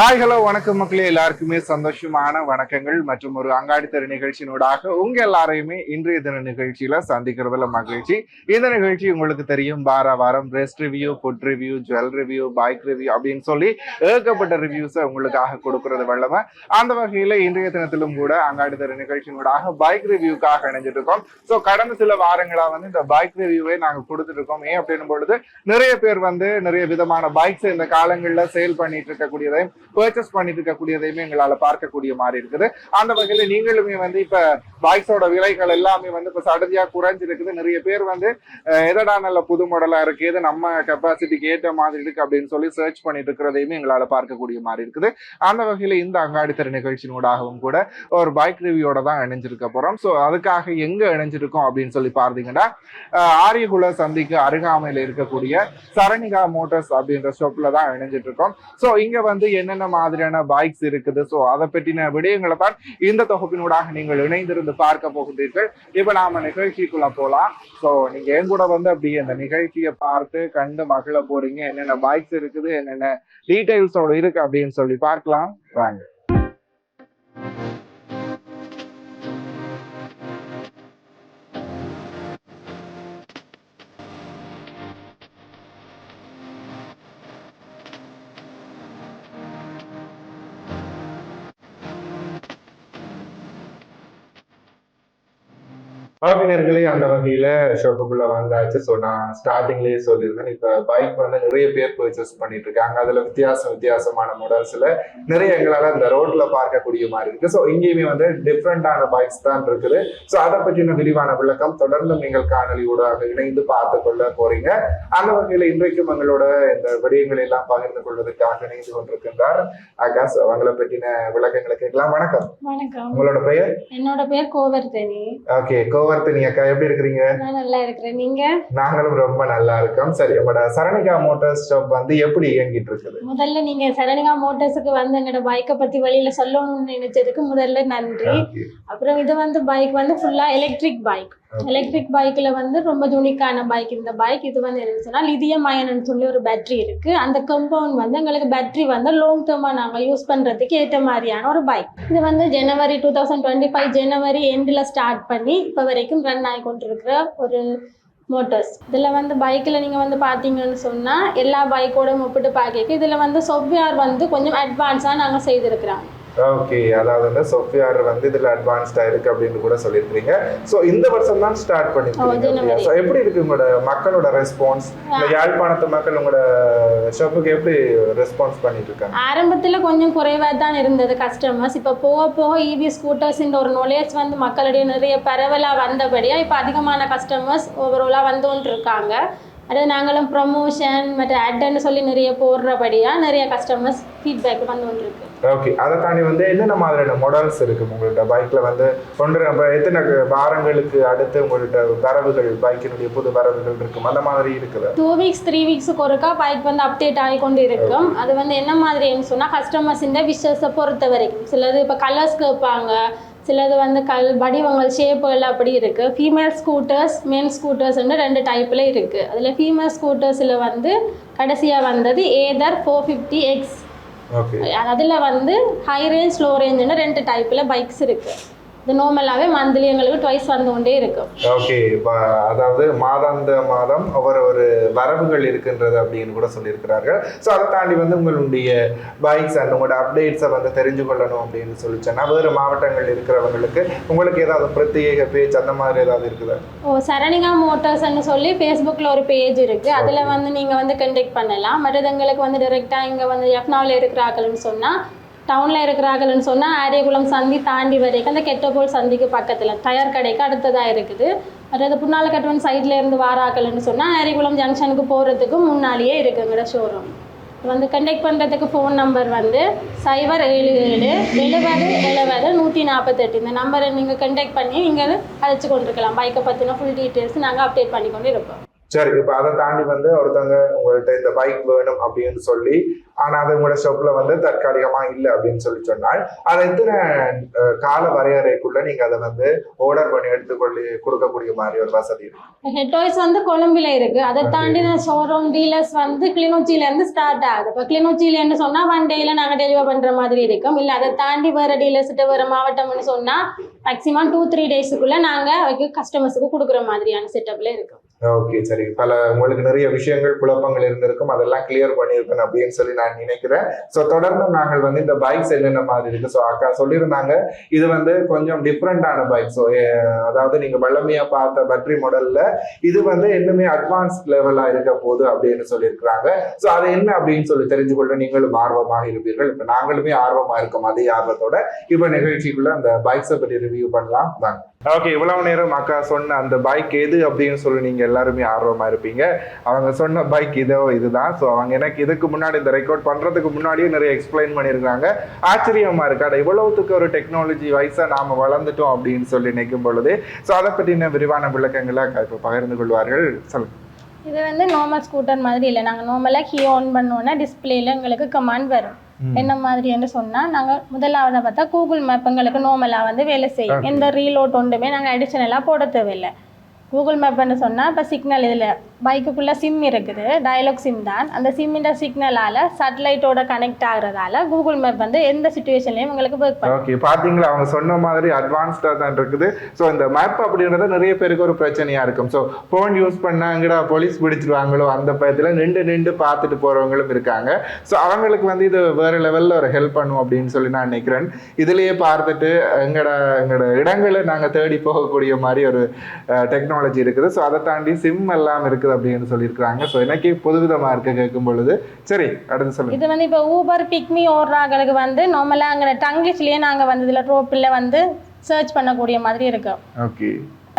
Hi hello வணக்கம் மக்களே. எல்லாருக்குமே சந்தோஷமான வணக்கங்கள் மற்றும் ஒரு அங்காடித்தர நிகழ்ச்சியினூடாக உங்க எல்லாரையுமே இன்றைய தின நிகழ்ச்சியில சந்திக்கிறதுல மகிழ்ச்சி. இந்த நிகழ்ச்சி உங்களுக்கு தெரியும். வார வாரம் rest review food review jewel review bike review அப்படின்னு சொல்லி ஏகப்பட்ட ரிவ்யூஸை உங்களுக்காக கொடுக்கறது வல்லமை. அந்த வகையில இன்றைய தினத்திலும் கூட அங்காடித்தர நிகழ்ச்சியினூடாக பைக் ரிவ்யூக்காக இணைஞ்சிட்டு இருக்கோம் ஸோ கடந்த சில வாரங்களா வந்து இந்த பைக் ரிவ்யூவை நாங்கள் கொடுத்துட்டு இருக்கோம் ஏன் அப்படின்னும் பொழுது நிறைய பேர் வந்து நிறைய விதமான பைக்ஸ் இந்த காலங்களில் சேல் பண்ணிட்டு இருக்கக்கூடியதை பர்ச்சேஸ் பண்ணிட்டு இருக்கக்கூடியதையுமே எங்களால பார்க்கக்கூடிய மாதிரி இருக்குது. அந்த வகையில நீங்களுமே வந்து இப்ப பைக்ஸோட விலைகள் எல்லாமே வந்து இப்ப சடதியாக குறைஞ்சிருக்குது. நிறைய பேர் வந்து எதடா நல்ல புது மாடலா இருக்கு எது நம்ம கெப்பாசிட்டிக்கு ஏற்ற மாதிரி இருக்கு அப்படின்னு சொல்லி சர்ச் பண்ணிட்டு இருக்கிறதையுமே எங்களால பார்க்கக்கூடிய மாதிரி இருக்குது. அந்த வகையில இந்த அங்காடி அங்காடித்தர நிகழ்ச்சியினூடாகவும் கூட ஒரு பைக் ரிவியோட தான் இணைஞ்சிருக்க போறோம். ஸோ அதுக்காக எங்க இணைஞ்சிருக்கோம் அப்படின்னு சொல்லி பார்த்தீங்கன்னா ஆரியகுல சந்திக்கு அருகாமையில் இருக்கக்கூடிய சரணிகா மோட்டர்ஸ் அப்படின்ற ஷாப்ல தான் இணைஞ்சிட்டு இருக்கோம். ஸோ இங்க வந்து என்னென்ன மாதிரியான பைக்ஸ் இருக்குது? ஸோ அதை பற்றின விடயங்களை தான் இந்த தொகுப்பினூடாக நீங்கள் இணைந்திருந்து பார்க்க போகிறீர்கள் இப்போ நாம நிகழ்ச்சிக்குள்ள போகலாம் ஸோ நீங்க என் கூட வந்து அப்படி அந்த நிகழ்ச்சியை பார்த்து கண்டு மகிழ போறீங்க. என்னென்ன பைக்ஸ் இருக்குது? என்னென்ன டீட்டெயில்ஸோட இருக்கு அப்படின்னு சொல்லி பார்க்கலாம். வாங்க. உறவினர்களே அந்த வகையில ஷோப்புக்குள்ள வந்தாச்சு. ஸோ நான் ஸ்டார்டிங்லேயே சொல்லியிருந்தேன். இப்போ பைக் வந்து நிறைய பேர் பர்ச்சேஸ் பண்ணிட்டு இருக்காங்க அதுல வித்தியாசம் வித்தியாசமான மாடல்ஸ்ல நிறைய எங்களால அந்த ரோட்ல பார்க்கக்கூடிய மாதிரி இருக்கு. ஸோ இங்கேயுமே வந்து டிஃப்ரெண்டான பைக்ஸ் தான் இருக்குது. ஸோ அதை பற்றின விரிவான விளக்கம் தொடர்ந்து நீங்கள் காணொலி ஊடாக இணைந்து பார்த்து கொள்ள போறீங்க. அந்த வகையில இன்றைக்கும் எங்களோட இந்த விடயங்களை எல்லாம் பகிர்ந்து கொள்வதற்காக இணைந்து கொண்டிருக்கின்றார் ஆகாஷ். அவங்களை பற்றின விளக்கங்களை கேட்கலாம். வணக்கம். வணக்கம். உங்களோட பெயர்? என்னோட பேர் கோவர்தனி. ஓகே கோவர்த்தனி அக்கா எப்படி இருக்கிறீங்க? நான் நல்லா இருக்கிறேன். நீங்க? நாங்களும் ரொம்ப நல்லா இருக்கோம். சரி உங்களோட சரணிகா மோட்டார் ஷாப் வந்து எப்படி இயங்கிட்டு இருக்குது? முதல்ல நீங்க சரணிகா மோட்டார்ஸுக்கு வந்து எங்களோட பைக்கை பத்தி வெளியில சொல்லணும்னு நினைச்சதுக்கு முதல்ல நன்றி. அப்புறம் இது வந்து பைக் வந்து ஃபுல்லா எலக்ட்ரிக் பைக் எலக்ட்ரிக் பைக்ல வந்து ரொம்ப யூனிக்கான பைக் இந்த பைக் இது வந்து இருந்துச்சுன்னா லிதியம் அயன் சொல்லி ஒரு பேட்டரி இருக்கு. அந்த கம்பவுண்ட் வந்து எங்களுக்கு பேட்டரி வந்து லாங் டேர்மா நாங்க யூஸ் பண்றதுக்கு ஏற்ற மாதிரியான ஒரு பைக் இது வந்து ஜனவரி டூ தௌசண்ட் டுவெண்ட்டி ஃபைவ் ஜனவரி எண்டில் ஸ்டார்ட் பண்ணி இப்போ வரைக்கும் ரன் ஆகி கொண்டிருக்கிற ஒரு மோட்டர்ஸ் இதில் வந்து பைக்கில் நீங்கள் வந்து பார்த்தீங்கன்னு சொன்னால் எல்லா பைக்கோட ஒப்பிட்டு பார்க்க இதில் வந்து சாஃப்ட்வேர் வந்து கொஞ்சம் அட்வான்ஸாக நாங்கள் செய்திருக்கிறோம். ஓகே அதாவது வந்து சொஃபியார் வந்து இதுல அட்வான்ஸ்டா இருக்கு அப்படின்னு கூட சொல்லியிருக்கீங்க சோ இந்த வருஷம் தான் ஸ்டார்ட் பண்ணிருக்கீங்க. So, எப்படி இருக்கு உங்களோட மக்களோட ரெஸ்பான்ஸ் இந்த யாழ்ப்பாணத்து மக்கள் உங்களோட ஷாப்புக்கு எப்படி ரெஸ்பான்ஸ் பண்ணிட்டு இருக்காங்க ஆரம்பத்தில் கொஞ்சம் குறைவாக தான் இருந்தது கஸ்டமர்ஸ் இப்போ போக போக இவி ஸ்கூட்டர்ஸின் ஒரு நாலேஜ் வந்து மக்களிடையே நிறைய பரவலாக வந்தபடியாக இப்போ அதிகமான கஸ்டமர்ஸ் ஓவராலாக வந்து கொண்டு இருக்காங்க அடுத்து நாங்களும் ப்ரமோஷன் மற்ற அட்ன்னு சொல்லி நிறைய போடுறபடியாக நிறைய கஸ்டமர்ஸ் ஃபீட்பேக் வந்து கொண்டிருக்கு ஓகே அதை தாண்டி வந்து என்னென்ன மாதிரியான மாடல்ஸ் இருக்கு? உங்கள்ட்ட பைக்ல வந்து ஒன்று எத்தனை வாரங்களுக்கு அடுத்து உங்கள்ட்ட வரவுகள் பைக்கினுடைய புது வரவுகள் இருக்கும்? அந்த மாதிரி இருக்குது? டூ வீக்ஸ் த்ரீ வீக்ஸுக்கு ஒருக்கா பைக் வந்து அப்டேட் ஆகி கொண்டு இருக்கும் அது வந்து என்ன மாதிரின்னு சொன்னால் கஸ்டமர்ஸ் இந்த விஷஸை பொறுத்த வரைக்கும். சிலது இப்போ கலர்ஸ் கேட்பாங்க. சிலது வந்து கல் வடிவங்கள் ஷேப்புகள் அப்படி இருக்குது ஃபீமேல் ஸ்கூட்டர்ஸ் மென் ஸ்கூட்டர்ஸ்னு ரெண்டு டைப்பில் இருக்குது அதில் ஃபீமேல் ஸ்கூட்டர்ஸில் வந்து கடைசியாக வந்தது ஏதர் ஃபோர் ஃபிஃப்டி எக்ஸ் அதில் வந்து ஹை ரேஞ்ச் லோ ரேஞ்சுன்னு ரெண்டு டைப்பில் பைக்ஸ் இருக்குது இது நார்மலாகவே மந்த்லி எங்களுக்கு ட்வைஸ் வந்து கொண்டே இருக்கும் ஓகே அதாவது மாதாந்த மாதம் ஒவ்வொரு ஒரு வரவுகள் இருக்கின்றது அப்படின்னு கூட சொல்லியிருக்கிறார்கள். ஸோ அதை தாண்டி வந்து உங்களுடைய பைக்ஸ் அண்ட் உங்களோட அப்டேட்ஸை வந்து தெரிஞ்சு கொள்ளணும் அப்படின்னு சொல்லிச்சேன்னா வேறு மாவட்டங்கள் இருக்கிறவங்களுக்கு உங்களுக்கு ஏதாவது பிரத்யேக பேச்சு அந்த மாதிரி ஏதாவது இருக்குதா? ஓ சரணிகா மோட்டார்ஸ்னு சொல்லி ஃபேஸ்புக்கில் ஒரு பேஜ் இருக்குது அதில் வந்து நீங்கள் வந்து கண்டெக்ட் பண்ணலாம். மற்றது எங்களுக்கு வந்து டிரெக்டாக இங்கே வந்து எஃப்னாவில் இருக்கிறார்கள்னு சொன்னால் டவுனில் இருக்கிறார்கள்னு சொன்னால் ஆரியகுளம் சந்தி தாண்டி வரைக்கும் அந்த கெட்டபோல் சந்திக்கு பக்கத்தில் டயர் கடைக்கு அடுத்ததாக இருக்குது. அதாவது புன்னாலக்கட்டுவன் சைடில் இருந்து வாராக்கள்னு சொன்னால் ஆரியகுளம் ஜங்ஷனுக்கு போகிறதுக்கு முன்னாலேயே இருக்குங்கிற எங்களோட ஷோரூம் வந்து கண்டெக்ட் பண்ணுறதுக்கு ஃபோன் நம்பர் வந்து சைபர் ஏழு ஏழு எழுபது எழுபது நூற்றி நாற்பத்தெட்டு இந்த நம்பரை நீங்கள் கண்டெக்ட் பண்ணி நீங்கள் அழைச்சி கொண்டிருக்கலாம். பைக்கை பற்றின ஃபுல் டீட்டெயில்ஸ் நாங்கள் அப்டேட் பண்ணி கொண்டு இருப்போம். சரி இப்ப அதை தாண்டி வந்து ஒருத்தவங்க உங்கள்ட்ட இந்த பைக் வேணும் அப்படின்னு சொல்லி ஆனா அது உங்களோட ஷாப்ல வந்து தற்காலிகமா இல்ல அப்படின்னு சொல்லி சொன்னால் அதை எத்தனை கால வரையறைக்குள்ள நீங்க அதை வந்து ஆர்டர் பண்ணி எடுத்துக்கொள்ளி கொடுக்கக்கூடிய மாதிரி ஒரு வசதி இருக்கு. ஹெட் டாய்ஸ் வந்து கொழும்புல இருக்கு. அதை தாண்டி நான் ஷோரூம் டீலர்ஸ் வந்து கிளிநொச்சியில இருந்து ஸ்டார்ட் ஆகுது. இப்போ கிளிநொச்சியிலன்னு சொன்னா ஒன் டேல நாங்க டெலிவர் பண்ற மாதிரி இருக்கும். இல்ல அதை தாண்டி வேற டீலர்ஸ்கிட்ட வேற மாவட்டம்னு சொன்னா மேக்ஸிமம் டூ த்ரீ டேஸுக்குள்ள நாங்க கஸ்டமர்ஸுக்கு கொடுக்குற மாதிரியான செட்டப்ல இருக்கும். ஓகே சரி. பல உங்களுக்கு நிறைய விஷயங்கள் குழப்பங்கள் இருந்திருக்கும். அதெல்லாம் கிளியர் பண்ணியிருக்கணும் அப்படின்னு சொல்லி நான் நினைக்கிறேன். ஸோ தொடர்ந்து நாங்கள் வந்து இந்த பைக்ஸ் என்னென்ன மாதிரி இருக்கு? ஸோ அக்கா சொல்லியிருந்தாங்க. இது வந்து கொஞ்சம் டிஃப்ரெண்டான பைக் ஸோ அதாவது நீங்க வல்லமையா பார்த்த பட்ரி மாடல்ல இது வந்து இன்னுமே அட்வான்ஸ் லெவலா இருக்க போகுது அப்படின்னு சொல்லியிருக்கிறாங்க. ஸோ அது என்ன அப்படின்னு சொல்லி தெரிஞ்சு கொள்ள நீங்களும் ஆர்வமாக இருப்பீர்கள். இப்போ நாங்களுமே ஆர்வமா இருக்கோம் அதே ஆர்வத்தோட. இப்போ நிகழ்ச்சிக்குள்ள அந்த பைக்ஸை பற்றி ரிவ்யூ பண்ணலாம். தான் ஓகே இவ்வளவு நேரம் அக்கா சொன்ன அந்த பைக் எது அப்படின்னு சொல்லி நீங்க எல்லாருமே ஆர்வமா இருப்பீங்க. அவங்க சொன்ன பைக் இதோ இதுதான். ஸோ அவங்க எனக்கு இதுக்கு முன்னாடி இந்த ரெக்கார்ட் பண்றதுக்கு முன்னாடியே நிறைய எக்ஸ்பிளைன் பண்ணியிருக்காங்க. ஆச்சரியமா இருக்கு. அட இவ்வளவுத்துக்கு ஒரு டெக்னாலஜி வைஸா நாம வளர்ந்துட்டோம் அப்படின்னு சொல்லி நினைக்கும் பொழுது ஸோ அதை பற்றின விரிவான விளக்கங்களை இப்போ பகிர்ந்து கொள்வார்கள். சொல்லுங்க. இது வந்து நார்மல் ஸ்கூட்டர் மாதிரி இல்லை. நாங்கள் நார்மலாக கீ ஆன் பண்ணோன்னா டிஸ்பிளேல எங்களுக்கு கமாண்ட் வரும். என்ன மாதிரின்னு சொன்னால் நாங்கள் முதலாவதாக பார்த்தா கூகுள் மேப் எங்களுக்கு நார்மலாக வந்து வேலை செய்யும். எந்த ரீலோட் ஒன்றுமே நாங்கள் அடிஷனலாக போட தேவையில்லை. கூகுள் மேப்னு சொன்னால் இப்போ சிக்னல் இதில் பைக்குக்குள்ளே சிம் இருக்குது டயலாக் சிம் தான். அந்த சிம்மின்ற சிக்னலால் சேட்டலைட்டோட கனெக்ட் ஆகுறதால கூகுள் மேப் வந்து எந்த சுச்சுவேஷன்லையும் உங்களுக்கு ஒர்க் ஓகே பார்த்தீங்களா அவங்க சொன்ன மாதிரி அட்வான்ஸ்டாக தான் இருக்குது. ஸோ இந்த மேப் அப்படின்றது நிறைய பேருக்கு ஒரு பிரச்சனையாக இருக்கும். ஸோ ஃபோன் யூஸ் பண்ணாங்கடா போலீஸ் பிடிச்சிருவாங்களோ அந்த பயத்தில் நின்று நின்று பார்த்துட்டு போகிறவங்களும் இருக்காங்க. ஸோ அவங்களுக்கு வந்து இது வேறு லெவலில் ஒரு ஹெல்ப் பண்ணும் அப்படின்னு சொல்லி நான் நினைக்கிறேன். இதுலேயே பார்த்துட்டு எங்களோட எங்களோட இடங்களை நாங்கள் தேடி போகக்கூடிய மாதிரி ஒரு டெக்னாலஜி இருக்குது. ஸோ அதை தாண்டி சிம் எல்லாம் இருக்குது அப்படின்னு சொல்லியிருக்கிறாங்க. ஸோ எனக்கு புதுவிதமா இருக்கு கேட்கும் பொழுது சரி அடுத்து சொல்லுங்க. இது வந்து இப்போ ஊபர் பிக்மி ஓடுறாங்களுக்கு வந்து நார்மலாக அங்கே டங்கிலீஷ்லேயே நாங்கள் வந்து இதில் ரோப்பில் வந்து சர்ச் பண்ணக்கூடிய மாதிரி இருக்கும் ஓகே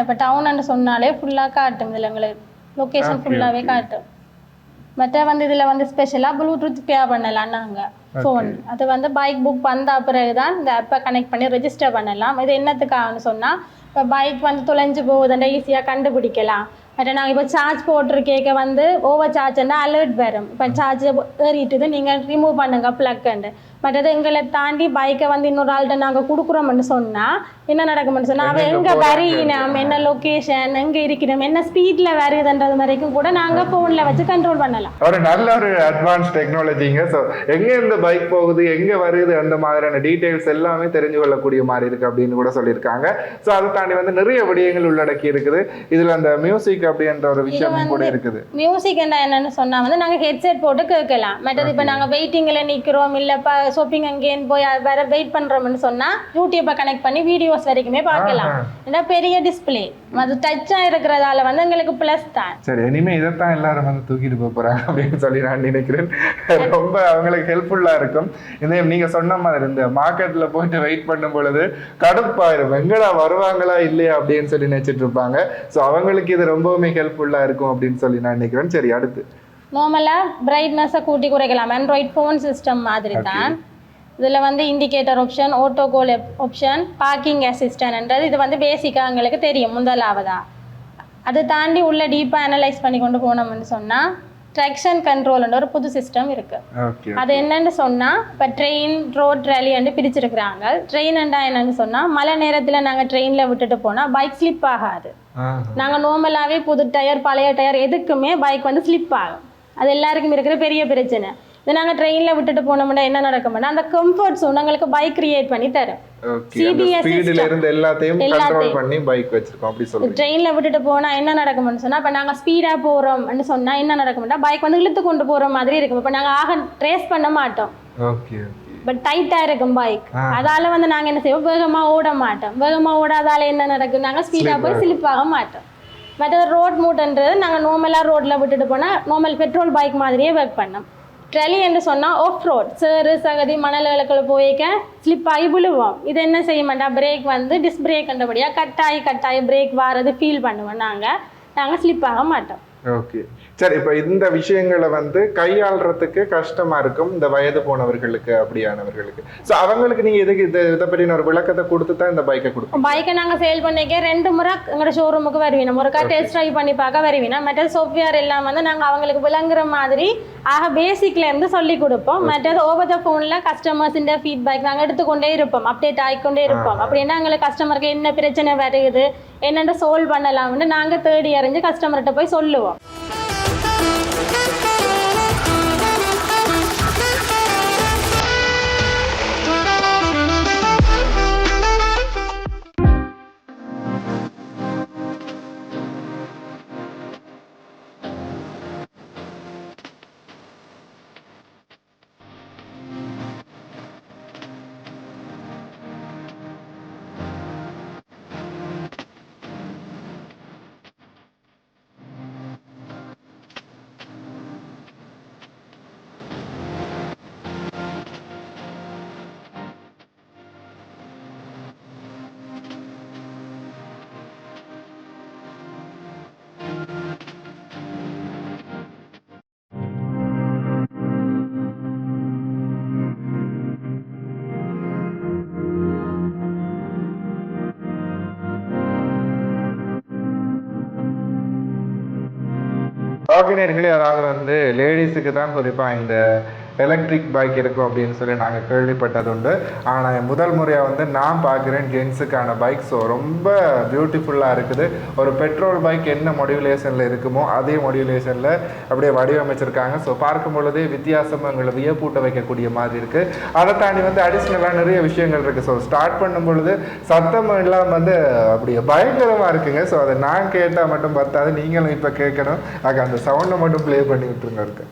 இப்போ டவுன்னு சொன்னாலே ஃபுல்லாக காட்டும் இதில் எங்களுக்கு லொக்கேஷன் ஃபுல்லாகவே. காட்டும். மற்ற வந்து இதில் வந்து ஸ்பெஷலாக ப்ளூடூத் பேர் பண்ணலாம் நாங்கள் ஃபோன் அது வந்து பைக் புக் வந்த பிறகு தான் இந்த ஆப்பை கனெக்ட் பண்ணி ரெஜிஸ்டர் பண்ணலாம். இது என்னத்துக்காகன்னு சொன்னால் இப்போ பைக் வந்து தொலைஞ்சு போகுதுன்ற ஈஸியாக கண்டுபிடிக்கலாம். மற்ற நாங்கள் இப்போ சார்ஜ் போட்டிருக்கேக்க வந்து ஓவர் சார்ஜ்னா அலர்ட் வரும். இப்போ சார்ஜ் ஏறிட்டுது நீங்கள் ரிமூவ் பண்ணுங்க ப்ளக்குண்டு மற்றது எங்களை தாண்டி பைக்கை வந்து இன்னொரு ஆள்கிட்ட நாங்கள் கொடுக்குறோம்னு சொன்னால் என்ன நடக்கும்னு சொன்னால் அவன் எங்கே வரையினம் என்ன லொக்கேஷன் எங்கே இருக்கிறோம் என்ன ஸ்பீடில் வருதுன்றது வரைக்கும் கூட நாங்கள் ஃபோனில் வச்சு கண்ட்ரோல் பண்ணலாம். ஒரு நல்ல ஒரு அட்வான்ஸ் டெக்னாலஜிங்க ஸோ எங்க இந்த பைக் போகுது எங்க வருது அந்த மாதிரியான டீடைல்ஸ் எல்லாமே தெரிஞ்சு கொள்ளக்கூடிய மாதிரி இருக்கு அப்படின்னு கூட சொல்லியிருக்காங்க. ஸோ அதை தாண்டி வந்து நிறைய விடயங்கள் உள்ளடக்கி இருக்குது. இதுல அந்த மியூசிக் அப்படின்ற ஒரு விஷயமும் கூட இருக்குது. மியூசிக் என்ன என்னன்னு சொன்னால் வந்து நாங்கள் ஹெட்செட் போட்டு கேட்கலாம். மற்றது இப்போ நாங்கள் வெயிட்டிங்கில் நிற்கிறோம் இல்லை இப்போ ஷாப்பிங் அங்கேன்னு போய் அது வேற வெயிட் பண்ணுறோம்னு சொன்னால் யூடியூப்பை கனெக்ட் பண்ணி வீடியோஸ் வரைக்குமே பார்க்கலாம். ஏன்னா பெரிய டிஸ்பிளே அது டச்சாக இருக்கிறதால வந்து எங்களுக்கு ப்ளஸ் தான். சரி இனிமே இதைத்தான் எல்லாரும் வந்து தூக்கிட்டு போக போறாங்க அப்படின்னு சொல்லி நான் நினைக்கிறேன். ரொம்ப அவங்களுக்கு ஹெல்ப்ஃபுல்லா இருக்கும். இந்த நீங்க சொன்ன மாதிரி இந்த மார்க்கெட்ல போயிட்டு வெயிட் பண்ணும் பொழுது கடுப்பாயிரும். எங்கடா வருவாங்களா இல்லையா அப்படின்னு சொல்லி நினைச்சிட்டு இருப்பாங்க. ஸோ அவங்களுக்கு இது ரொம்பவுமே ஹெல்ப்ஃபுல்லா இருக்கும் அப்படின்னு சொல்லி நான் நினைக்கிறேன். சரி அடுத்து. நார்மலாக பிரைட்னஸை கூட்டி குறைக்கலாம். ஆண்ட்ராய்ட் ஃபோன் சிஸ்டம் மாதிரி தான் இதில் வந்து indicator option auto call option parking அசிஸ்டன்ட்ன்றது இது வந்து பேசிக்காக எங்களுக்கு தெரியும். முதலாவதா. அதை தாண்டி உள்ள டீப்பாக அனலைஸ் பண்ணி கொண்டு போனோம்னு சொன்னால் ட்ராக்ஷன் கண்ட்ரோல்ன்ற ஒரு புது சிஸ்டம் இருக்குது அது என்னன்னு சொன்னால் இப்போ ட்ரெயின் ரோட் ரேலின்னு பிரிச்சிருக்கிறாங்க. ட்ரெயின்ண்டா என்னன்னு சொன்னால் மழை நேரத்தில் நாங்கள் ட்ரெயினில் விட்டுட்டு போனால் பைக் ஸ்லிப் ஆகாது. நாங்கள் நார்மலாகவே புது டயர் பழைய டயர் எதுக்குமே பைக் வந்து ஸ்லிப் ஆகும் அது எல்லாருக்கும் இருக்கிற பெரிய பிரச்சனை. இது நாங்கள் ட்ரெயினில் விட்டுட்டு போனோம்னா என்ன நடக்கும்னா அந்த கம்ஃபர்ட் zone எங்களுக்கு பைக் கிரியேட் பண்ணி தரும். ட்ரெயினில் விட்டுட்டு போனால் என்ன நடக்கும்னு சொன்னால் இப்போ நாங்கள் ஸ்பீடாக போகிறோம்னு சொன்னால் என்ன நடக்கும்னா பைக் வந்து இழுத்து கொண்டு போகிற மாதிரி இருக்கும். இப்போ நாங்கள் ஆக ட்ரேஸ் பண்ண மாட்டோம். பட் டைட்டாக இருக்கும் பைக். அதால வந்து நாங்கள் என்ன செய்வோம்? வேகமாக ஓட மாட்டோம். வேகமாக ஓடாதால என்ன நடக்கும்? நாங்கள் ஸ்பீடாக Slip போய். ஸ்லிப் ஆக மாட்டோம். மற்றது ரோட் மூட்ன்றது நாங்கள் நார்மலாக ரோட்டில் விட்டுட்டு போனால் நார்மல் பெட்ரோல் பைக் மாதிரியே ஒர்க் பண்ணோம். ட்ரெலி என்று சொன்னால் ஆஃப் ரோட் சேறு சகதி மணல் விளக்கில் போய்க்க ஸ்லிப் ஆகி விழுவோம். இது என்ன செய்ய மாட்டோம்? பிரேக் வந்து டிஸ் பிரேக் கண்டபடியாக கட்டாயி கட்டாயி பிரேக் வாரது ஃபீல் பண்ணுவோம். நாங்கள் நாங்கள் ஸ்லிப் ஆக மாட்டோம். ஓகே சரி இப்ப இந்த விஷயங்களை வந்து கையாளுறதுக்கு கஷ்டமா இருக்கும் இந்த வயது போனவர்களுக்கு அப்படியானவர்களுக்கு. சோ அவங்களுக்கு நீங்க இதுக்கு இது இதை பற்றின ஒரு விளக்கத்தை கொடுத்து தான் இந்த பைக்கை கொடுப்போம். பைக்கை நாங்கள் சேல் பண்ணிக்க ரெண்டு முறை எங்களோட ஷோரூமுக்கு வருவீங்க ஒருக்கா டெஸ்ட் ட்ரைவ் பண்ணி பார்க்க வருவீங்க மற்றது சாஃப்ட்வேர் எல்லாம் வந்து நாங்கள் அவங்களுக்கு விளங்குற மாதிரி ஆக பேசிக்ல இருந்து சொல்லி கொடுப்போம். மற்றது ஓவர் த ஃபோனில் கஸ்டமர்ஸின் ஃபீட்பேக் நாங்கள் எடுத்துக்கொண்டே இருப்போம். அப்டேட் ஆகிக்கொண்டே இருப்போம். அப்படின்னா எங்களுக்கு கஸ்டமருக்கு என்ன பிரச்சனை வருது என்னென்ன சால்வ் பண்ணலாம்னு நாங்கள் தேடி அறிஞ்சு கஸ்டமர்கிட்ட போய் சொல்லுவோம். வாகினர்களே அதாவது வந்து லேடிஸுக்கு தான் குறிப்பா இந்த எலக்ட்ரிக் பைக் இருக்கும் அப்படின்னு சொல்லி நாங்கள் கேள்விப்பட்டது உண்டு ஆனால் முதல் முறையாக வந்து நான் பார்க்குறேன் ஜென்ஸுக்கான பைக் ஸோ ரொம்ப பியூட்டிஃபுல்லாக இருக்குது. ஒரு பெட்ரோல் பைக் என்ன மாடியுலேஷனில் இருக்குமோ அதே மாடியுலேஷனில் அப்படியே வடிவமைச்சிருக்காங்க. ஸோ பார்க்கும் பொழுதே வித்தியாசமாக எங்களை வியப்பூட்ட வைக்கக்கூடிய மாதிரி இருக்குது அதை தாண்டி வந்து அடிஷ்னலாக நிறைய விஷயங்கள் இருக்குது ஸோ ஸ்டார்ட் பண்ணும் பொழுது சத்தம் எல்லாம் வந்து அப்படியே பயங்கரமாக இருக்குங்க. ஸோ அதை நான் கேட்டால் மட்டும் பத்தாது. நீங்களும் இப்போ கேட்கணும். அதுக்கு அந்த சவுண்டை மட்டும் ப்ளே பண்ணி விட்டுருங்க இருக்கு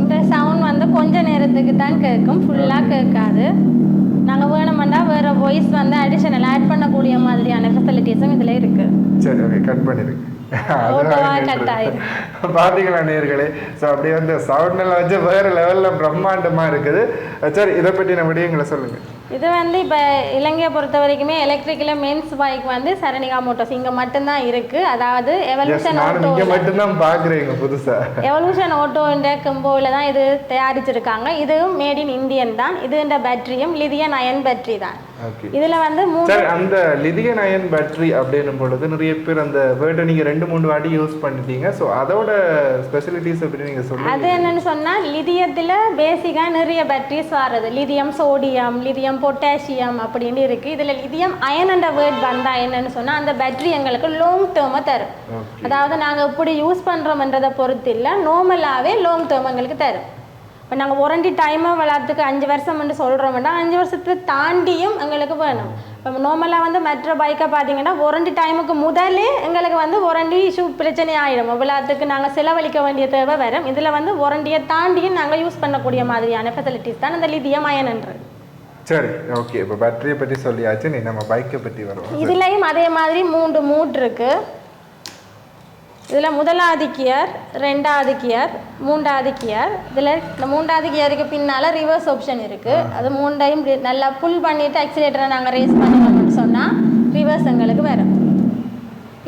இந்த சவுண்ட் வந்து கொஞ்ச நேரத்துக்கு தான் கேட்கும் ஃபுல்லாக கேட்காது நாங்கள் வேணுமெண்டா வேறு வாய்ஸ் வந்து அடிஷனல் ஆட் பண்ணக்கூடிய மாதிரியான ஃபெசிலிட்டிஸும் இதில் இருக்குது சரி ஓகே கட் ஆயிரும். பாத்தீங்களா நேர்களே? ஸோ அப்படியே வந்து சவுண்ட் எல்லாம் வச்சு வேற லெவல்ல பிரம்மாண்டமா இருக்குது. சரி இதை பற்றி நம்ம விடயங்களை சொல்லுங்க. இது வந்து இப்போ இலங்கையை பொறுத்த வரைக்குமே எலக்ட்ரிக்கில் மென்ஸ் பைக் வந்து சரணிகா மோட்டோஸ் இங்கே மட்டும்தான் இருக்குது அதாவது எவல்யூஷன் ஆட்டோ மட்டும்தான் பாக்குறேங்க புதுசா. எவல்யூஷன் ஆட்டோன்ற கம்போவில் தான் இது தயாரிச்சிருக்காங்க. இதுவும் மேட் இன் இந்தியன் தான். இது இந்த பேட்டரியும் லிதியன் அயன் பேட்டரி தான். இதில் வந்து மூணு அந்த லிதியன் அயன் பேட்டரி அப்படின்னும் பொழுது நிறைய பேர் அந்த வேர்டை நீங்க ரெண்டு மூணு வாட்டி யூஸ் பண்ணிட்டீங்க. ஸோ அதோட ஸ்பெசிலிட்டிஸ் எப்படி நீங்க அது சொல்லுங்க என்னன்னு சொன்னால் லிதியத்தில் பேசிக்காக நிறைய பேட்டரிஸ் வர்றது. லிதியம் சோடியம் லிதியம் பொட்டாசியம் அப்படின்னு இருக்குது இதில் லிதியம் அயன் வேர்ட் வந்தால் என்னன்னு சொன்னால் அந்த பேட்டரி எங்களுக்கு லாங் டேர்மை தரும். அதாவது நாங்கள் எப்படி யூஸ் பண்ணுறோம்ன்றதை பொறுத்து இல்லை நார்மலாகவே லாங் டேர்ம் எங்களுக்கு தரும். இப்போ நாங்கள் ஒரண்டி டைமை வளர்த்துக்கு அஞ்சு வருஷம் வந்து சொல்கிறோம்னா அஞ்சு வருஷத்தை தாண்டியும் எங்களுக்கு வேணும். இப்போ நார்மலாக வந்து மற்ற பைக்கை பார்த்தீங்கன்னா ஒரண்டி டைமுக்கு முதலே எங்களுக்கு வந்து ஒரண்டி இஷ்யூ பிரச்சனை ஆகிடும் விளையாட்டுக்கு நாங்கள் செலவழிக்க வேண்டிய தேவை வரும். இதில் வந்து ஒரண்டியை தாண்டியும் நாங்கள் யூஸ் பண்ணக்கூடிய மாதிரியான ஃபெசிலிட்டிஸ் தான் இந்த லிதியம் அயன்ன்றது சரி ஓகே இப்போ பேட்டரியை பற்றி சொல்லியாச்சு நீ நம்ம பைக்கை பற்றி வருவோம். இதுலேயும் அதே மாதிரி மூன்று மூட் இருக்கு. இதில் முதலாவது கியர் ரெண்டாவது கியர் மூன்றாவது கியர் இதில் இந்த மூன்றாவது கியருக்கு பின்னால் ரிவர்ஸ் ஆப்ஷன் இருக்குது அது மூண்டையும் ரி- நல்லா புல் பண்ணிவிட்டு ஆக்சிலேட்டரை நாங்கள் ரேஸ் பண்ணுவோம்னு சொன்னால் ரிவர்ஸ் எங்களுக்கு வரும்.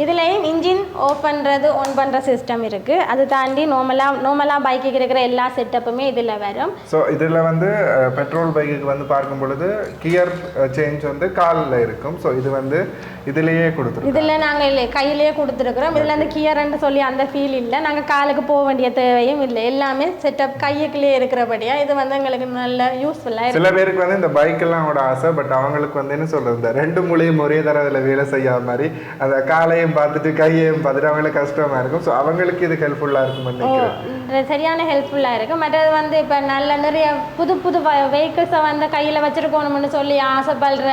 இதுலேயும் இன்ஜின் ஆஃப் பண்ணுறது ஆன் பண்ணுற சிஸ்டம் இருக்குது அது தாண்டி நார்மலாக நார்மலாக பைக்குக்கு இருக்கிற எல்லா செட்டப்புமே இதில் வரும். ஸோ இதில் வந்து பெட்ரோல் பைக்குக்கு வந்து பார்க்கும் பொழுது கியர் சேஞ்ச் வந்து காலில் இருக்கும். ஸோ இது வந்து இதுலேயே கொடுத்துருக்கோம் இதில் நாங்கள் இல்லை கையிலேயே கொடுத்துருக்குறோம். இதில் அந்த கியர்ன்னு சொல்லி அந்த ஃபீல் இல்லை. நாங்கள் காலுக்கு போக வேண்டிய தேவையும் இல்லை. எல்லாமே செட்டப் கையுக்குள்ளேயே இருக்கிறபடியா இது வந்து எங்களுக்கு நல்ல யூஸ்ஃபுல்லாக சில பேருக்கு வந்து இந்த பைக் எல்லாம் கூட ஆசை பட் அவங்களுக்கு வந்து என்ன இந்த ரெண்டு மூலையும் ஒரே தரத்தில் வேலை செய்யாத மாதிரி அந்த காலையும் பார்த்துட்டு கையையும் பார்த்துட்டு அவங்களுக்கு கஷ்டமா இருக்கும். ஸோ அவங்களுக்கு இது ஹெல்ப்ஃபுல்லாக இருக்கும் சரியான ஹெல்ப்ஃபுல்லாக இருக்கும். மற்றது வந்து இப்போ நல்ல நிறைய புது புது வெஹிக்கிள்ஸை வந்து கையில் வச்சுருக்கணும்னு சொல்லி ஆசைப்படுற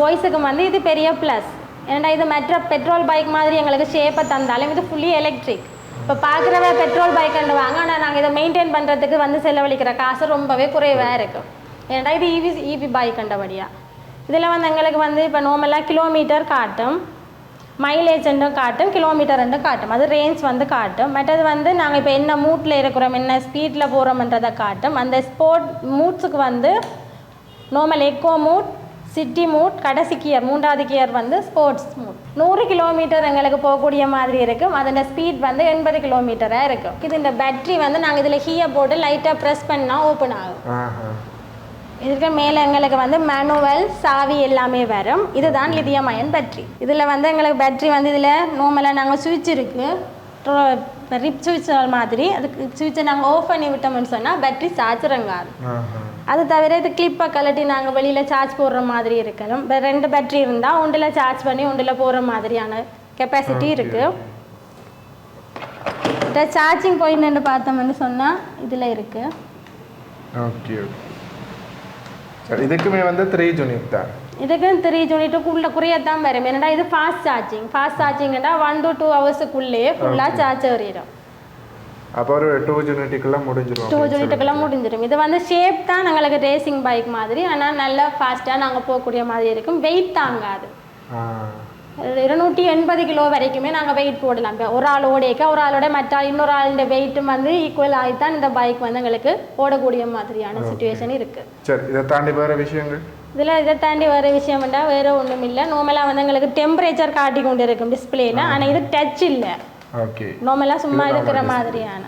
பாய்ஸுக்கு வந்து இது பெரிய ப்ளஸ் ஏன்னா இது மற்ற பெட்ரோல் பைக் மாதிரி எங்களுக்கு ஷேப்பை தந்தாலும் இது ஃபுல்லி எலக்ட்ரிக் இப்போ பார்க்குறவ பெட்ரோல் பைக் வாங்க ஆனால் நாங்கள் இதை மெயின்டைன் பண்ணுறதுக்கு வந்து செலவழிக்கிற காசு ரொம்பவே குறைவாக இருக்கும். ஏன்னா இது இவி இவி பைக் கண்டபடியாக இதில் வந்து எங்களுக்கு வந்து இப்போ நார்மலாக கிலோமீட்டர் காட்டும். மைலேஜ் ரெண்டும் காட்டும் கிலோமீட்டர் ரெண்டும் காட்டும். அது ரேஞ்ச் வந்து காட்டும். மற்றது வந்து நாங்கள் இப்போ என்ன மூட்டில் இருக்கிறோம் என்ன ஸ்பீடில் போகிறோம்ன்றதை காட்டும். அந்த ஸ்போர்ட் மூட்ஸுக்கு வந்து normal eco mode city mode கடைசி கியர் மூன்றாவது கியர் வந்து ஸ்போர்ட்ஸ் மூட் நூறு கிலோமீட்டர் எங்களுக்கு போகக்கூடிய மாதிரி இருக்கும். அதோட ஸ்பீட் வந்து எண்பது கிலோமீட்டராக இருக்கும். இது இந்த பேட்ரி வந்து நாங்கள் இதில் ஹீயை போட்டு லைட்டாக ப்ரெஸ் பண்ணால் ஓப்பன் ஆகும். இதுக்கு மேலே எங்களுக்கு வந்து மேனுவல் சாவி எல்லாமே வரும். இதுதான் லிதியம் அயன் பேட்டரி இதில் வந்து எங்களுக்கு பேட்டரி வந்து இதில் நார்மலாக நாங்கள் சுவிட்ச் இருக்குது ரிப் சுவிட்ச் மாதிரி. அதுக்கு சுவிட்சை நாங்கள் ஆஃப் பண்ணி விட்டோம்னு சொன்னால் பேட்டரி சார்ஜ் இறங்காது. அது தவிர இது கிளிப்பை கழட்டி நாங்கள் வெளியில் சார்ஜ் போடுற மாதிரி இருக்கலாம் இப்போ ரெண்டு பேட்டரி இருந்தால் ஒன்றில் சார்ஜ் பண்ணி ஒன்றில் போகிற மாதிரியான கெப்பாசிட்டி இருக்குது இப்போ சார்ஜிங் பாயிண்ட் பார்த்தோம்னு சொன்னால் இதில் இருக்குது ஓகே ஓகே இதுக்குமே வந்து த்ரீ யூனிட் தான் இதுக்கு த்ரீ யூனிட்டுக்குள்ளே குறையத்தான் வரும் என்னடா இது ஃபாஸ்ட் சார்ஜிங் ஃபாஸ்ட் சார்ஜிங்னா ஒன் டு டூ ஹவர்ஸுக்குள்ளேயே ஃபுல்லாக சார்ஜ் ஏறிடும் அப்போ ஒரு டூ யூனிட்டுக்குள்ள முடிஞ்சிடும் டூ யூனிட்டுக்கெல்லாம் முடிஞ்சிடும் இது வந்து ஷேப் தான் எங்களுக்கு ரேசிங் பைக் மாதிரி ஆனால் நல்லா ஃபாஸ்ட்டாக நாங்கள் போகக்கூடிய மாதிரி இருக்கும் வெயிட் தாங்காது ஆ இருநூற்றி எண்பது கிலோ வரைக்குமே நாங்கள் வெயிட் போடலாம். ஒரு ஆள் ஓடிக்க ஒரு ஆளோட மற்ற இன்னொரு ஆளுடைய வெயிட்டும் வந்து ஈக்குவல் ஆகித்தான் இந்த பைக் வந்து எங்களுக்கு ஓடக்கூடிய மாதிரியான சுச்சுவேஷன் இருக்குது சரி இதை தாண்டி வேறு விஷயங்கள்? இதில் இதை தாண்டி வேறு விஷயம் வேண்டா வேறு ஒன்றும் இல்லை. நார்மலாக வந்து எங்களுக்கு டெம்பரேச்சர் காட்டி கொண்டு இருக்கும் டிஸ்பிளேல ஆனால் இது டச் இல்லை. ஓகே நார்மலாக சும்மா இருக்கிற மாதிரியான.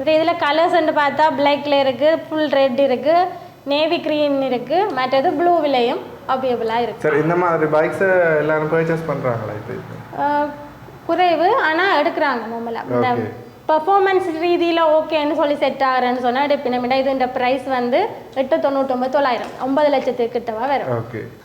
இது இதில் கலர்ஸ்ன்னு பார்த்தா பிளாக்ல இருக்குது ஃபுல் ரெட் இருக்குது நேவி க்ரீன் இருக்குது மற்றது ப்ளூ விலையும் அவைலபிளாக இருக்குது சரி இந்த மாதிரி பைக்ஸை எல்லாரும் பர்ச்சேஸ் பண்ணுறாங்களா ஆஹ் குறைவு. ஆனால் எடுக்கிறாங்க நார்மலாக இந்த. பர்ஃபார்மன்ஸ் ரீதியில் ஓகேன்னு சொல்லி செட் ஆகிறேன்னு சொன்னால் எடுப்பினமிடா இது இந்த ப்ரைஸ் வந்து எட்டு தொண்ணூற்றொம்பது தொள்ளாயிரம். ஒன்பது லட்சத்துக்கு கிட்டவா வரும்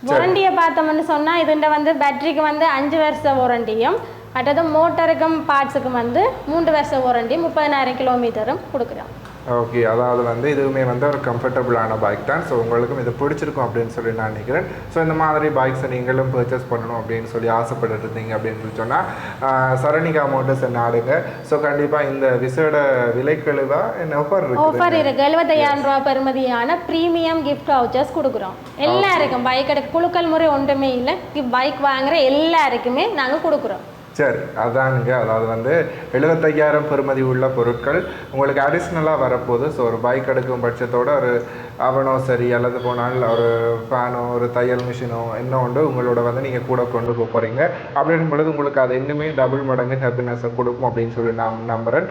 வாரண்டியை பார்த்தோம்னு சொன்னால் இதுண்ட வந்து பேட்டரிக்கு வந்து அஞ்சு வருஷ வாரண்டியும் அடுத்தது மோட்டருக்கும் பார்ட்ஸுக்கும் வந்து மூன்று வருஷ வாரண்டி முப்பதினாயிரம் கிலோமீட்டரும் கொடுக்குறோம் ஓகே அதாவது வந்து இதுவுமே வந்து ஒரு கம்ஃபர்டபுளான பைக் தான். ஸோ உங்களுக்கும் இது பிடிச்சிருக்கும் அப்படின்னு சொல்லி நான் நினைக்கிறேன். ஸோ இந்த மாதிரி பைக்ஸை நீங்களும் பர்ச்சேஸ் பண்ணணும் அப்படின்னு சொல்லி ஆசைப்பட்டுட்டு இருந்தீங்க அப்படின்னு சொல்லி சொன்னால் சரணிகா மோட்டர்ஸ் நாடுங்க ஸோ கண்டிப்பாக இந்த விசேட விலைக்கழுவா என்ன ஆஃபர் இருக்குது? ஆஃபர் இருக்கு எழுபத்தையாயிரம் ரூபா பெறுமதியான ப்ரீமியம் கிஃப்ட் வவுச்சர்ஸ் கொடுக்குறோம். எல்லாருக்கும். பைக் எடுக்க குழுக்கள் முறை ஒன்றுமே இல்லை. பைக் வாங்குற எல்லாருக்குமே நாங்கள் கொடுக்குறோம். சரி அதானுங்க. அதாவது வந்து எழுபத்தையாயிரம் பெறுமதி உள்ள பொருட்கள் உங்களுக்கு அடிஷ்னலாக வரப்போகுது. ஸோ ஒரு பைக் எடுக்கும் பட்சத்தோட ஒரு அவனோ சரி அல்லது போனால் ஒரு ஃபேனோ ஒரு தையல் மிஷினோ என்ன உண்டு உங்களோட வந்து நீங்கள் கூட கொண்டு போக போகிறீங்க அப்படின் பொழுது உங்களுக்கு அது இன்னுமே டபுள் மடங்கு ஹாப்பினஸை கொடுக்கும் அப்படின்னு சொல்லி நான் நம்புகிறேன்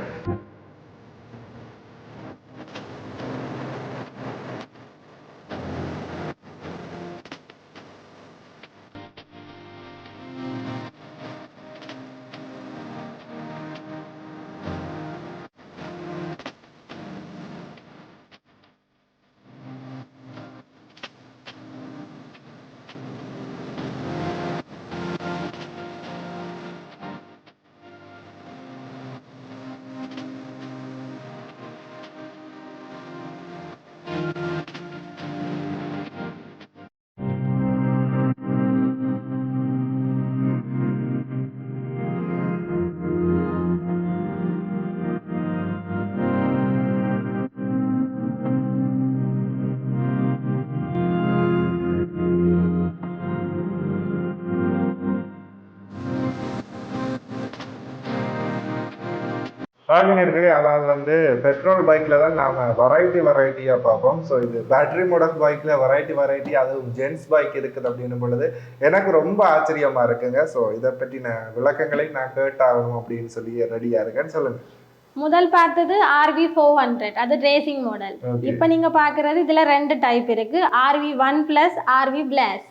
ஆகினர்களே அதாவது வந்து பெட்ரோல் பைக்கில் தான் நாம் வெரைட்டி வெரைட்டியாக பார்ப்போம். ஸோ இது பேட்டரி மாடல் பைக்கில் வெரைட்டி வெரைட்டி அதுவும் ஜென்ஸ் பைக் இருக்குது அப்படின்னும் பொழுது எனக்கு ரொம்ப ஆச்சரியமாக இருக்குங்க. ஸோ இதை பற்றின விளக்கங்களை நான் கேட்டாகணும் அப்படின்னு சொல்லி ரெடியாக இருக்கேன்னு சொல்லுங்கள் முதல் பார்த்தது ஆர்வி ஃபோர் ஹண்ட்ரட் அது ரேசிங் மாடல். இப்போ நீங்க பார்க்கறது இதுல ரெண்டு டைப் இருக்கு. RV one plus RV plus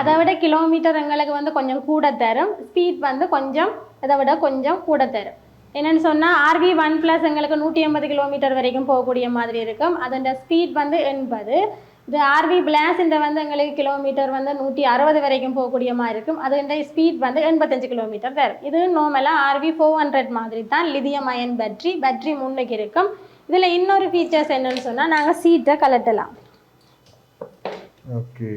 அதை விட கிலோமீட்டர் எங்களுக்கு வந்து கொஞ்சம் கூட தரும். ஸ்பீட் வந்து கொஞ்சம் அதை விட கொஞ்சம் கூட தரும். என்னென்னு சொன்னால் ஆர்வி ஒன் ப்ளஸ் எங்களுக்கு நூற்றி எண்பது கிலோமீட்டர் வரைக்கும் போகக்கூடிய மாதிரி இருக்கும். அதோட ஸ்பீட் வந்து எண்பது. இது ஆர்வி பிளாஸ் இந்த வந்து எங்களுக்கு கிலோமீட்டர் வந்து நூற்றி அறுபது வரைக்கும் போகக்கூடிய மாதிரி இருக்கும். அதோட ஸ்பீட் வந்து எண்பத்தஞ்சு கிலோமீட்டர் தரும் இது நார்மலாக ஆர்வி ஃபோர் ஹண்ட்ரட் மாதிரி தான் லிதியம் அயன் பேட்ரி பேட்ரி முன்னுக்கு இருக்கும். இதில் இன்னொரு ஃபீச்சர்ஸ் என்னன்னு சொன்னால் நாங்கள் சீட்டை கலட்டலாம். ஓகே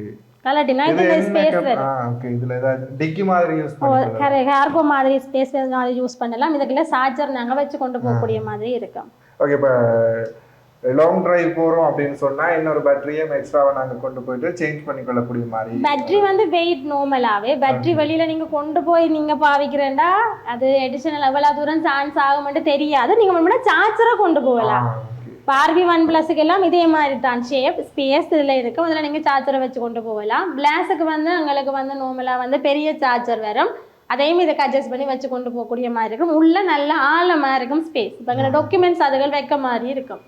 கலட்டினா இது இதில் ஸ்பேஸ் ஆ ஓகே இதில் ஏதாவது டிக்கி மாதிரி யூஸ் பண்ணிக்கலாம். கார்கோ மாதிரி ஸ்பேஸ் மாதிரி யூஸ் பண்ணலாம். இதுக்குள்ள சார்ஜர் நாங்கள் வச்சு கொண்டு போகக்கூடிய மாதிரி இருக்கும். ஓகே இப்போ லாங் டிரைவ் போறோம் அப்படின்னு சொன்னா இன்னொரு பேட்டரியும் எக்ஸ்ட்ராவா நாங்க கொண்டு போயிட்டு சேஞ்ச் பண்ணிக்கொள்ளக்கூடிய மாதிரி. பேட்டரி வந்து வெயிட் நார்மலாவே பேட்டரி வெளியில நீங்க கொண்டு போய் நீங்க பாவிக்கிறேன்டா அது அடிஷனல் எவ்வளவு தூரம் சான்ஸ் ஆகும்னு தெரியாது. நீங்க முன்னாடி சார்ஜரை கொண்டு போகலாம். பார்வி ஒன் பிளஸுக்கு எல்லாம் இதே மாதிரி தான் ஷேப் ஸ்பேஸ் இதில் இருக்கும் அதில் நீங்கள் சார்ஜரை வச்சு கொண்டு போகலாம். பிளாஸுக்கு வந்து உங்களுக்கு வந்து நார்மலாக வந்து பெரிய சார்ஜர் வரும். அதையும் இதுக்கு அட்ஜஸ்ட் பண்ணி வச்சு கொண்டு போகக்கூடிய மாதிரி இருக்கும். உள்ள நல்ல ஆழமாக இருக்கும் ஸ்பேஸ் இப்போ எங்களை டாக்குமெண்ட்ஸ் அதுகள் வைக்க மாதிரி இருக்கும்.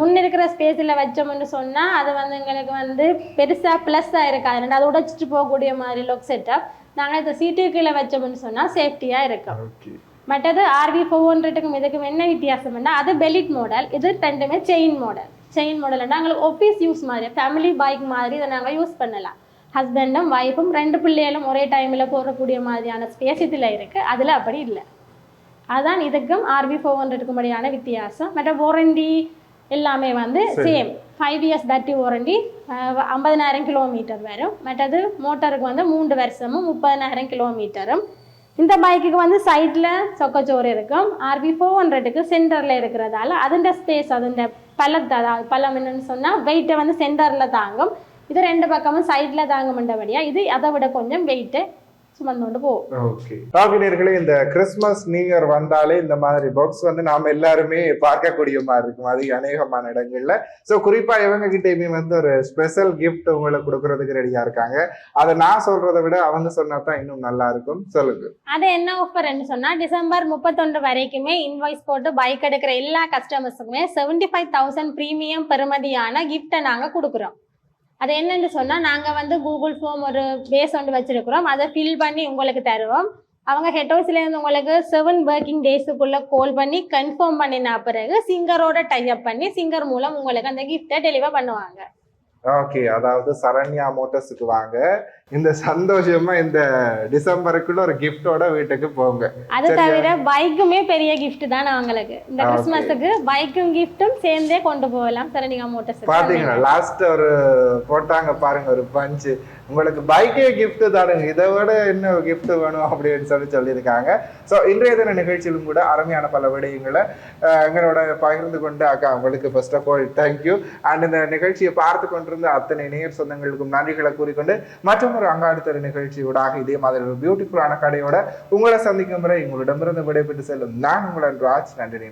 முன்ன இருக்கிற ஸ்பேஸில் வச்சோம்னு சொன்னால் அது வந்து எங்களுக்கு வந்து பெருசாக ப்ளஸ்ஸாக இருக்காது. ரெண்டு அதை உடைச்சிட்டு போகக்கூடிய மாதிரி லுக் செட்டப் நாங்கள் இந்த சீட்டு கீழே வச்சோம்னு சொன்னால் சேஃப்டியாக இருக்கும். Okay. மற்றது ஆர்வி ஃபோர் ஹண்ட்ரடுக்கும் இதுக்கும் என்ன வித்தியாசம்னா அது பெலிட் மாடல் இது ரெண்டுமே செயின் மாடல் செயின் மாடல் நாங்கள் ஆஃபீஸ் யூஸ் மாதிரி ஃபேமிலி பைக் மாதிரி இதை நாங்கள் யூஸ் பண்ணலாம். ஹஸ்பண்டும் ஒய்ஃபும் ரெண்டு பிள்ளைகளும் ஒரே டைமில் போகக்கூடிய மாதிரியான ஸ்பேஸ் இதில் இருக்குது அதில் அப்படி இல்லை. அதான் இதுக்கும் ஆர்வி ஃபோர் ஹண்ட்ரடுக்கும் படியான வித்தியாசம். மற்ற வாரண்டி எல்லாமே வந்து. Same five years battery warranty ஐம்பதனாயிரம் கிலோமீட்டர் வரும். மற்றது மோட்டருக்கு வந்து மூன்று வருஷமும் முப்பதனாயிரம் கிலோமீட்டரும் இந்த பைக்குக்கு வந்து சைடில் சொக்கச்சோறு இருக்கும். ஆர்பி ஃபோர் ஹண்ட்ரடுக்கு சென்டரில் இருக்கிறதால அதுண்ட ஸ்பேஸ் அதுண்ட பள்ளத்தை அதாவது பள்ளம் என்னன்னு சொன்னால் வெயிட்டை வந்து சென்டரில் தாங்கும். இது ரெண்டு பக்கமும் சைடில் தாங்குமெண்டபடியா இது அதை விட கொஞ்சம் வெயிட்டு சுமந்தோண்டு போகும் ஓகே டாக்கினர்களே இந்த கிறிஸ்மஸ் நியூ இயர் வந்தாலே இந்த மாதிரி பாக்ஸ் வந்து நாம எல்லாருமே பார்க்கக்கூடிய மாதிரி இருக்கும். அது அநேகமான இடங்கள்ல. சோ குறிப்பா இவங்க கிட்டயுமே வந்து ஒரு ஸ்பெஷல் கிஃப்ட் உங்களுக்கு கொடுக்கறதுக்கு ரெடியா இருக்காங்க. அதை நான் சொல்றதை விட அவங்க சொன்னா தான் இன்னும் நல்லா இருக்கும். சொல்லுங்க. அது என்ன ஆஃபர்னு சொன்னால் டிசம்பர் முப்பத்தொன்று வரைக்குமே இன்வாய்ஸ் போட்டு பைக் எடுக்கிற எல்லா கஸ்டமர்ஸுக்குமே செவன்டி ஃபைவ் தௌசண்ட் ப்ரீமியம் பெறுமதியான கிஃப்ட்டை நாங்கள் கொடுக்குறோம். அது என்னன்னு சொன்னால் நாங்கள் வந்து கூகுள் ஃபார்ம் ஒரு பேஸ் ஒன்று வச்சுருக்குறோம். அதை ஃபில் பண்ணி உங்களுக்கு தருவோம். அவங்க ஹெட் ஹவுஸ்லேருந்து உங்களுக்கு செவன் ஒர்க்கிங் டேஸுக்குள்ளே கால் பண்ணி கன்ஃபார்ம் பண்ணின பிறகு சிங்கரோட டைப் பண்ணி சிங்கர் மூலம் உங்களுக்கு அந்த கிஃப்ட்டை டெலிவர் பண்ணுவாங்க. ஓகே அதாவது சரண்யா மோட்டர்ஸுக்கு வாங்க. இந்த சந்தோஷமா இந்த டிசம்பருக்குள்ள ஒரு கிஃப்டோட வீட்டுக்கு போங்க. அது? தவிர பைக்குமே பெரிய gift தான் அவங்களுக்கு. இந்த. கிறிஸ்மஸுக்கு பைக்கும் கிஃப்ட்டும் சேர்ந்தே கொண்டு போகலாம். சரணிகா மோட்டர்ஸ் பாத்தீங்களா? லாஸ்ட் ஒரு போட்டாங்க பாருங்க ஒரு பஞ்சு உங்களுக்கு பைக்கே gift தானுங்க. இதை விட என்ன gift வேணும் அப்படின்னு சொல்லி சொல்லியிருக்காங்க. ஸோ இன்றைய தின நிகழ்ச்சியிலும் கூட அருமையான பல விடயங்களை எங்களோட பகிர்ந்து கொண்டு அக்கா உங்களுக்கு first of all thank you and இந்த நிகழ்ச்சியை பார்த்து கொண்டிருந்த அத்தனை நேர் சொந்தங்களுக்கும் நன்றிகளை கூறிக்கொண்டு மற்றும் ஒரு அங்காடுத்தர நிகழ்ச்சியோடாக இதே மாதிரி ஒரு பியூட்டிஃபுல்லான கடையோட உங்களை சந்திக்கும் முறை உங்களிடமிருந்து விடைபெற்று செல்லும் நான் உங்களன் ராஜ் நன்றி